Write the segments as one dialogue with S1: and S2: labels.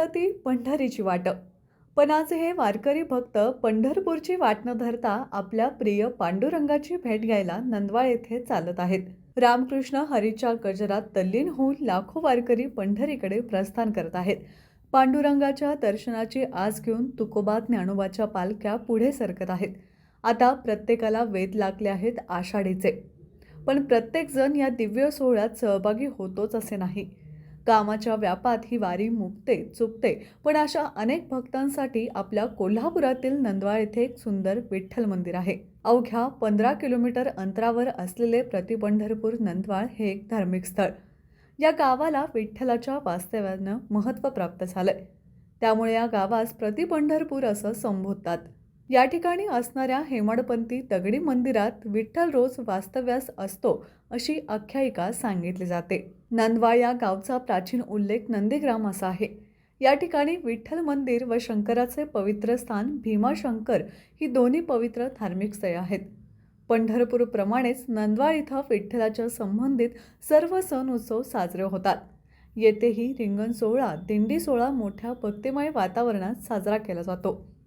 S1: पाऊले चालती पंढरीची वाट. पण आज हे वारकरी भक्त पंढरपूरची वाट न धरता आपल्या प्रिय पांडुरंगाची भेट घ्यायला नंदवाळ येथे चालत आहेत. रामकृष्ण हरीच्या गजरात तल्लीन होऊन लाखो वारकरी पंढरीकडे प्रस्थान करत आहेत. पांडुरंगाच्या दर्शनाची आस घेऊन तुकोबा ज्ञानोबाच्या पालख्या पुढे सरकत आहेत. आता प्रत्येकाला वेध लागले आहेत आषाढीचे. पण प्रत्येकजण या दिव्य सोहळ्यात सहभागी होतोच असे नाही. कामाच्या व्यापात ही वारी मुकते चुकते. पण अशा अनेक भक्तांसाठी आपल्या कोल्हापुरातील नंदवाळ येथे एक सुंदर विठ्ठल मंदिर आहे. अवघ्या पंधरा किलोमीटर अंतरावर असलेले प्रतिपंढरपूर नंदवाळ हे एक धार्मिक स्थळ. या गावाला विठ्ठलाच्या वास्तव्यानं महत्त्व प्राप्त झालंय. त्यामुळे या गावास प्रतिपंढरपूर असं संबोधतात. या ठिकाणी असणाऱ्या हेमाडपंथी दगडी मंदिरात विठ्ठल रोज वास्तव्यास असतो अशी आख्यायिका सांगितली जाते. नंदवाळ या गावचा प्राचीन उल्लेख नंदीग्राम असा आहे. या ठिकाणी विठ्ठल मंदिर व शंकराचे पवित्र स्थान भीमाशंकर ही दोन्ही पवित्र धार्मिक स्थळे आहेत. पंढरपूरप्रमाणेच नंदवाळ इथं विठ्ठलाच्या संबंधित सर्व सण उत्सव साजरे होतात. येथेही रिंगण सोहळा दिंडी सोहळा मोठ्या भक्तिमय वातावरणात साजरा केला जातो.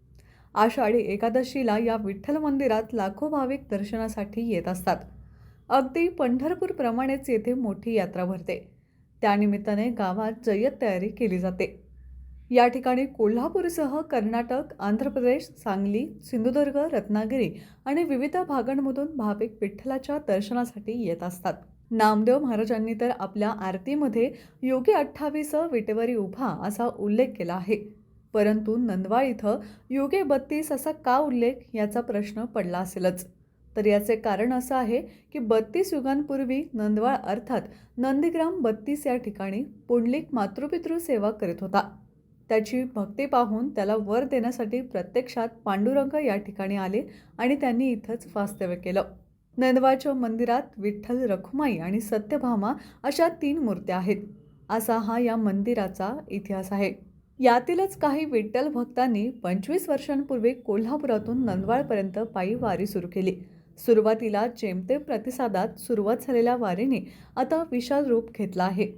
S1: आषाढी एकादशीला या विठ्ठल मंदिरात लाखो भाविक दर्शनासाठी येत असतात. अगदी पंढरपूरप्रमाणेच येथे मोठी यात्रा भरते. त्यानिमित्ताने गावात जय्यत तयारी केली जाते. या ठिकाणी कोल्हापूरसह कर्नाटक आंध्र प्रदेश सांगली सिंधुदुर्ग रत्नागिरी आणि विविध भागांमधून भाविक विठ्ठलाच्या दर्शनासाठी येत असतात. नामदेव महाराजांनी तर आपल्या आरतीमध्ये योगी अठ्ठावीस विटेवरी उभा असा उल्लेख केला आहे. परंतु नंदवाळ इथं योगे बत्तीस असा का उल्लेख याचा प्रश्न पडला असेलच. तर याचे कारण असं आहे की बत्तीस युगांपूर्वी नंदवाळ अर्थात नंदीग्राम बत्तीस या ठिकाणी पुंडलिक मातृपितृ सेवा करीत होता. त्याची भक्ती पाहून त्याला वर देण्यासाठी प्रत्यक्षात पांडुरंग या ठिकाणी आले आणि त्यांनी इथंच वास्तव्य केलं. नंदवाळच्या मंदिरात विठ्ठल रखुमाई आणि सत्यभामा अशा तीन मूर्त्या आहेत. असा हा या मंदिराचा इतिहास आहे. यातीलच काही विठ्ठल भक्तांनी पंचवीस वर्षांपूर्वी कोल्हापुरातून नंदवाळपर्यंत पायी वारी सुरू केली. सुरुवातीला जेमतेम प्रतिसादात सुरुवात झालेल्या वारीने आता विशाल रूप घेतला आहे.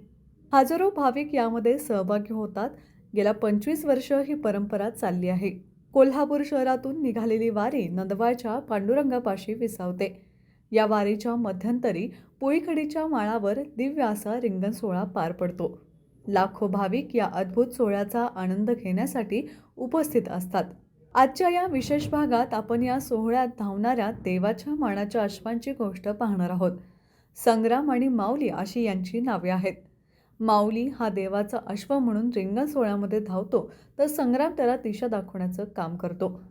S1: हजारो भाविक यामध्ये सहभागी होतात. गेल्या पंचवीस वर्ष ही परंपरा चालली आहे. कोल्हापूर शहरातून निघालेली वारी नंदवाळच्या पांडुरंगापाशी विसावते. या वारीच्या मध्यंतरी पोळीखडीच्या माळावर दिव्य असा रिंगण सोहळा पार पडतो. लाखो भाविक या अद्भुत सोहळ्याचा आनंद घेण्यासाठी उपस्थित असतात. आजच्या या विशेष भागात आपण या सोहळ्यात धावणाऱ्या देवाच्या मानाच्या अश्वांची गोष्ट पाहणार आहोत. संग्राम आणि माऊली अशी यांची नावे आहेत. माऊली हा देवाचा अश्व म्हणून रिंगण सोहळ्यामध्ये धावतो तर संग्राम त्याला दिशा दाखवण्याचं काम करतो.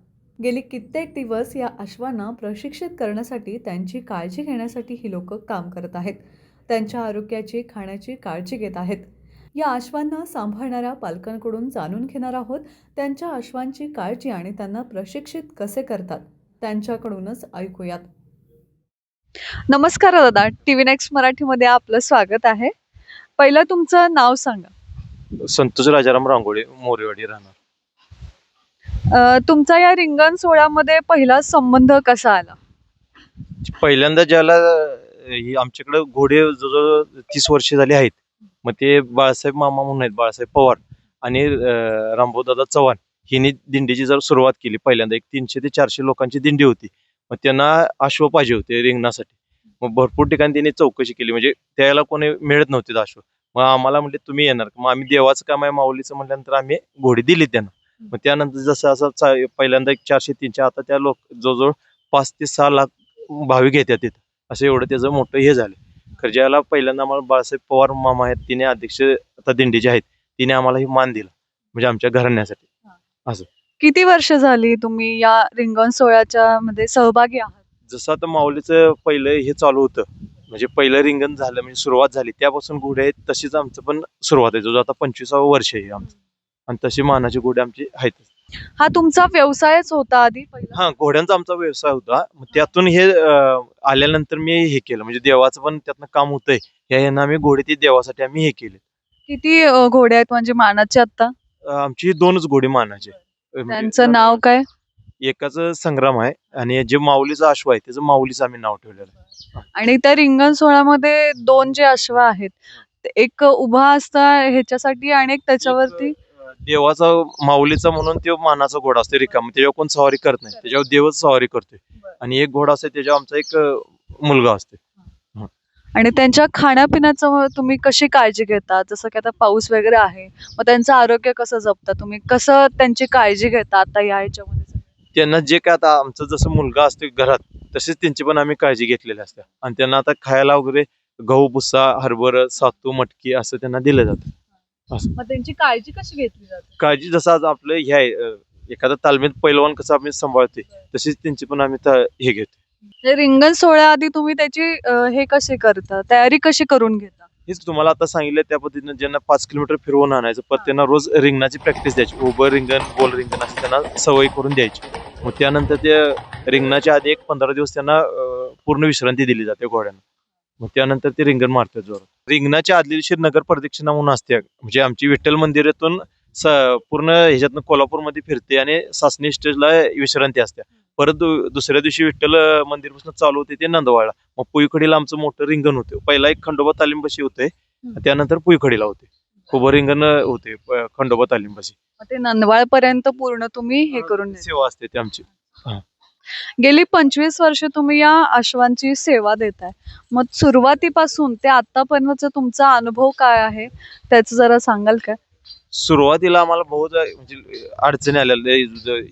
S1: गेली कित्येक दिवस या अश्वांना प्रशिक्षित करण्यासाठी त्यांची काळजी घेण्यासाठी ही लोक काम करत आहेत. त्यांच्या आरोग्याची खाण्याची काळजी घेत आहेत. या अश्वांना सांभाळणाऱ्या पालकांकडून जाणून घेणार आहोत. त्यांच्या अश्वांची काळजी आणि त्यांना प्रशिक्षित कसे करतात त्यांच्याकडूनच ऐकूयात. नमस्कार दादा टी व्ही नेक्स्ट मराठीमध्ये आपलं स्वागत आहे. पहिलं तुमचं नाव सांगा.
S2: संतोष राजाराम रांगोळे मोरेवाडी राहणार.
S1: अ, तुमचा या रिंगण सोहळ्यामध्ये पहिला संबंध कसा आला?
S2: पहिल्यांदा ज्याला अं, ही आमच्याकडे घोडे जवळजवळ तीस वर्ष झाली आहेत. मग ते बाळासाहेब मामा म्हणून आहेत बाळासाहेब पवार आणि रामभाऊदादा चव्हाण. हिने दिंडीची जर सुरुवात केली पहिल्यांदा एक तीनशे ते चारशे लोकांची दिंडी होती. मग त्यांना अश्व पाहिजे होते रिंगणासाठी. मग भरपूर ठिकाणी त्यांनी चौकशी केली म्हणजे त्याला कोणी मिळत नव्हते अश्व. मग आम्हाला म्हणजे तुम्ही येणार मग आम्ही देवाचं काम आहे माऊलीचं म्हटल्यानंतर आम्ही घोडी दिली त्यांना. मग त्यानंतर जसं असं चा- पहिल्यांदा एक चारशे तीनशे आता त्या लोक जवळजवळ पाच ते सहा लाख भाविक येतात तिथं. असं एवढं त्याचं मोठं हे झालं. खरं ज्याला पहिल्यांदा आम्हाला बाळासाहेब पवार मामा आहेत तिने अध्यक्ष आता दिंडीचे आहेत तिने आम्हाला ही मान दिला म्हणजे आमच्या घराण्यासाठी.
S1: किती वर्ष झाली तुम्ही या रिंगण सोहळ्याच्या मध्ये सहभागी आहात?
S2: जसं आता माऊलीचं पहिलं हे चालू होतं म्हणजे पहिलं रिंगण झालं म्हणजे सुरुवात झाली त्यापासून घोडे आहेत तशीच आमचं पण सुरुवात आहे जो आता पंचवीसावं वर्ष आहे आमचं. आणि तशी मानाची घोडे आमची आहेत
S1: हा तुमचा व्यवसायच होता आधी पहिला?
S2: हा घोड्यांचा आमचा व्यवसाय होता. मग त्यातून हे अं, आल्यानंतर मी हे केलं. म्हणजे देवाचं पण त्यातनं काम होतंय. या ह्यानं आम्ही घोडे ती देवासाठी आम्ही हे केले
S1: किती अ, घोडे आहेत म्हणजे मानाचे आता
S2: अं, आमची दोनच घोडे मानाचे. म्हणजे
S1: त्यांचं नाव काय?
S2: एकाचं संग्राम आहे आणि जे माऊलीचा अश्व आहे त्याचं माऊलीचं आम्ही नाव ठेवलेलं आहे.
S1: आणि त्या रिंगण सोहळ्यामध्ये दोन जे अश्व आहेत ते एक उभा असता ह्याच्यासाठी आणि एक त्याच्यावरती?
S2: देवाचा माऊलीचा म्हणून तो मानाचा घोडा असतो रिकाम त्याच्यावर कोण सवारी करत नाही. त्याच्यावर देवच सवारी करतोय. आणि एक घोडा असतो त्याच्यावर आमचा एक अं, मुलगा असतो
S3: आणि त्यांच्या खाण्यापिण्याचं तुम्ही कशी काळजी घेता? जसं की आता पाऊस वगैरे आहे मग त्यांचं आरोग्य कसं जपता तुम्ही? कसं त्यांची काळजी घेता आता या ह्याच्यामध्ये?
S2: त्यांना जे काय आता आमचं जसं मुलगा असतो घरात तसेच त्यांची पण आम्ही काळजी घेतलेली असते. आणि त्यांना आता खायला वगैरे गहू भुस्सा हरभर सातू मटकी असं त्यांना दिलं जातं.
S3: मग त्यांची काळजी कशी घेतली जाते?
S2: काळजी जसं आज आपलं हे आहे अं, एखादा तालमीत पैलवान कसं आम्ही सांभाळतोय तशीच त्यांची पण आम्ही ता- हे घेतो
S3: म्हणजे रिंगण सोहळ्याआधी तुम्ही त्याची अं, हे कशी करता? तयारी कशी करून घेता?
S2: हेच तुम्हाला आता सांगितलं त्या पद्धतीनं ज्यांना पाच किलोमीटर फिरवून आणायचं पण त्यांना रोज रिंगणाची प्रॅक्टिस द्यायची. उभं रिंगण गोल रिंगण असं त्यांना सवय करून द्यायची. मग त्यानंतर ते रिंगणाच्या आधी एक पंधरा दिवस त्यांना अं, पूर्ण विश्रांती दिली जाते घोड्यांना. मग त्यानंतर ते रिंगण मारतात जोरात. रिंगणाच्या आदल्या दिवशी नगर प्रदक्षिणा म्हणून असते. म्हणजे आमची विठ्ठल मंदिरातून स पूर्ण ह्याच्यातनं कोल्हापूरमध्ये फिरते आणि सासणी स्टेजला विश्रांती असते. परत दुसऱ्या दिवशी विठ्ठल मंदिरपासून चालू होते ते नंदवाळला. मग पुईकडीला आमचं मोठं रिंगण होतं. पहिला एक खंडोबा तालीमपाशी होते. त्यानंतर पुईकडीला होते. खूप रिंगण होते खंडोबा तालीमपाशी
S3: ते नंदवाळ पर्यंत पूर्ण तुम्ही हे करून.
S2: सेवा असते ते आमची.
S3: गेली पंचवीस वर्ष तुम्ही या अश्वांची सेवा देताय. मग सुरुवातीपासून ते आतापर्यंतचा तुमचा अनुभव काय आहे? त्याचं जरा सांगाल का?
S2: सुरुवातीला आम्हाला बहुत म्हणजे अडचणी आलेल्या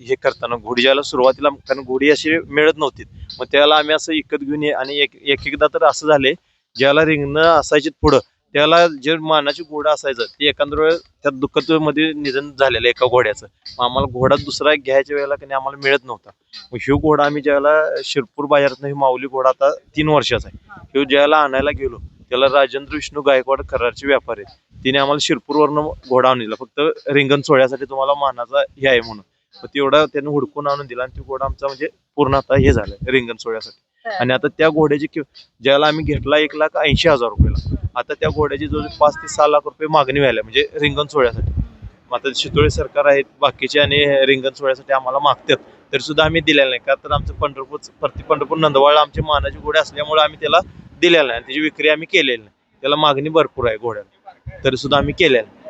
S2: हे करताना घोडी ज्याला सुरुवातीला कारण घोडी अशी मिळत नव्हती. मग त्याला आम्ही असं इकत घेऊन ये आणि एक एक एकदा तर असं झाले. ज्याला रिंगणं असायची पुढं त्याला जे मानाची घोडं असायचं ते एखाद्या वेळेस त्या दुःखमध्ये निधन झालेलं एका घोड्याचं. मग आम्हाला घोडा दुसरा घ्यायच्या वेळेला की आम्हाला मिळत नव्हता. मग ह्यो घोडा आम्ही ज्यावेळेला शिरपूर बाजारात ही माऊली घोडा आता तीन वर्षाचा आहे. ह्यो ज्याला आणायला गेलो त्याला राजेंद्र विष्णू गायकवाड करारचे व्यापारी आहेत. तिने आम्हाला शिरपूरवरनं घोडा आणून दिला. फक्त रिंगण सोहळ्यासाठी तुम्हाला मानाचा हे आहे म्हणून. मग तेवढा त्याने हुडकून आणून दिला आणि तो घोडा आमचा म्हणजे पूर्ण आता हे झालं रिंगण सोहळ्यासाठी. आणि आता त्या घोड्याची ज्याला आम्ही घेतला एक लाख ऐंशी हजार रुपयाला. आता त्या घोड्याची जो पाच ते सहा लाख रुपये मागणी व्हायला म्हणजे रिंगण सोहळ्यासाठी. मग आता शितोळे सरकार आहेत बाकीचे आणि रिंगण सोहळ्यासाठी आम्हाला मागतात तरी सुद्धा आम्ही दिलेलं नाही. का तर आमचं पंढरपूर प्रति पंढरपूर नंदवाळला आमचे मानाचे घोडे असल्यामुळे आम्ही त्याला दिलेलं नाही आणि त्याची विक्री आम्ही केलेली नाही. त्याला मागणी भरपूर आहे घोड्याला तरी सुद्धा आम्ही केलेलं नाही.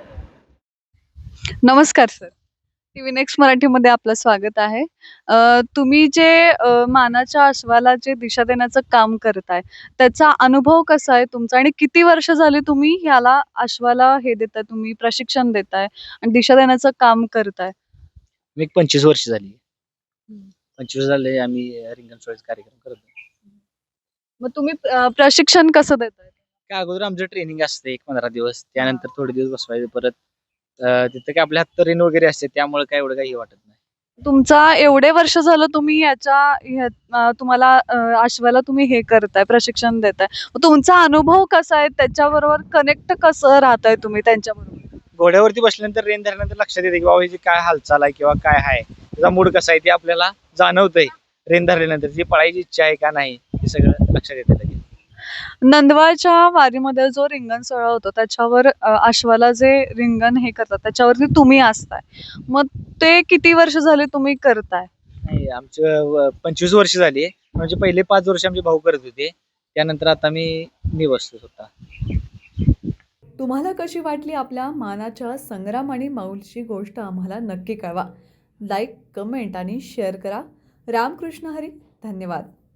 S3: नमस्कार सर टीव्ही नेक्स्ट मराठीमध्ये आपलं स्वागत आहे. अ, तुम्ही जे अ, मानाच्या अश्वाला जे दिशा देण्याचं काम करताय त्याचा अनुभव कसा आहे तुमचा आणि किती वर्ष झाली तुम्ही ह्याला अश्वाला हे देताय तुम्ही प्रशिक्षण देताय आणि दिशा देण्याचं काम करताय?
S4: मी पंचवीस वर्ष झाली.
S3: हम्म.
S4: पंचवीस झाले आम्ही रिंगण सोहळ्याचा कार्यक्रम करतो
S3: मग तुम्ही अ, प्रशिक्षण कसं देताय?
S4: काय अगोदर आमचं ट्रेनिंग असते एक पंधरा दिवस. त्यानंतर थोडे दिवस बसवायचं परत अं, तिथं काय आपल्या हात रेन वगैरे असते त्यामुळे काय एवढं काही वाटत नाही.
S3: तुमचा एवढे वर्ष झालं तुम्ही याच्या ह्या- अ, तुम्हाला अ, अश्वाला तुम्ही हे करताय प्रशिक्षण देताय. मग तुमचा अनुभव कसा आहे? त्याच्याबरोबर कनेक्ट कसं राहताय तुम्ही त्यांच्याबरोबर?
S4: घोड्यावरती बसल्यानंतर रेन धरल्यानंतर लक्षात येते की बाबा ह्याची काय हालचाल आहे किंवा काय आहे त्याचा मूड कसा आहे ते आपल्याला जाणवतंय. रेन धरल्यानंतर जी पळायची इच्छा आहे का नाही हे सगळं लक्षात येते लगेच.
S3: नंदवाळच्या वारीमध्ये जो रिंगण सोहळा होतो त्याच्यावर अ, अश्वाला जे रिंगण हे करतात त्याच्यावरती तुम्ही असताय. मग ते किती वर्ष झाले तुम्ही करताय?
S4: नाही आमचं पंचवीस वर्ष झाली म्हणजे पहिले पाच वर्ष आमचे भाऊ करत होते. त्यानंतर आता मी मी बसतो स्वतः.
S1: तुम्हाला कशी वाटली आपल्या मानाच्या संग्राम आणि माऊलची गोष्ट आम्हाला नक्की कळवा. लाईक कमेंट आणि शेअर करा. रामकृष्ण हरी धन्यवाद.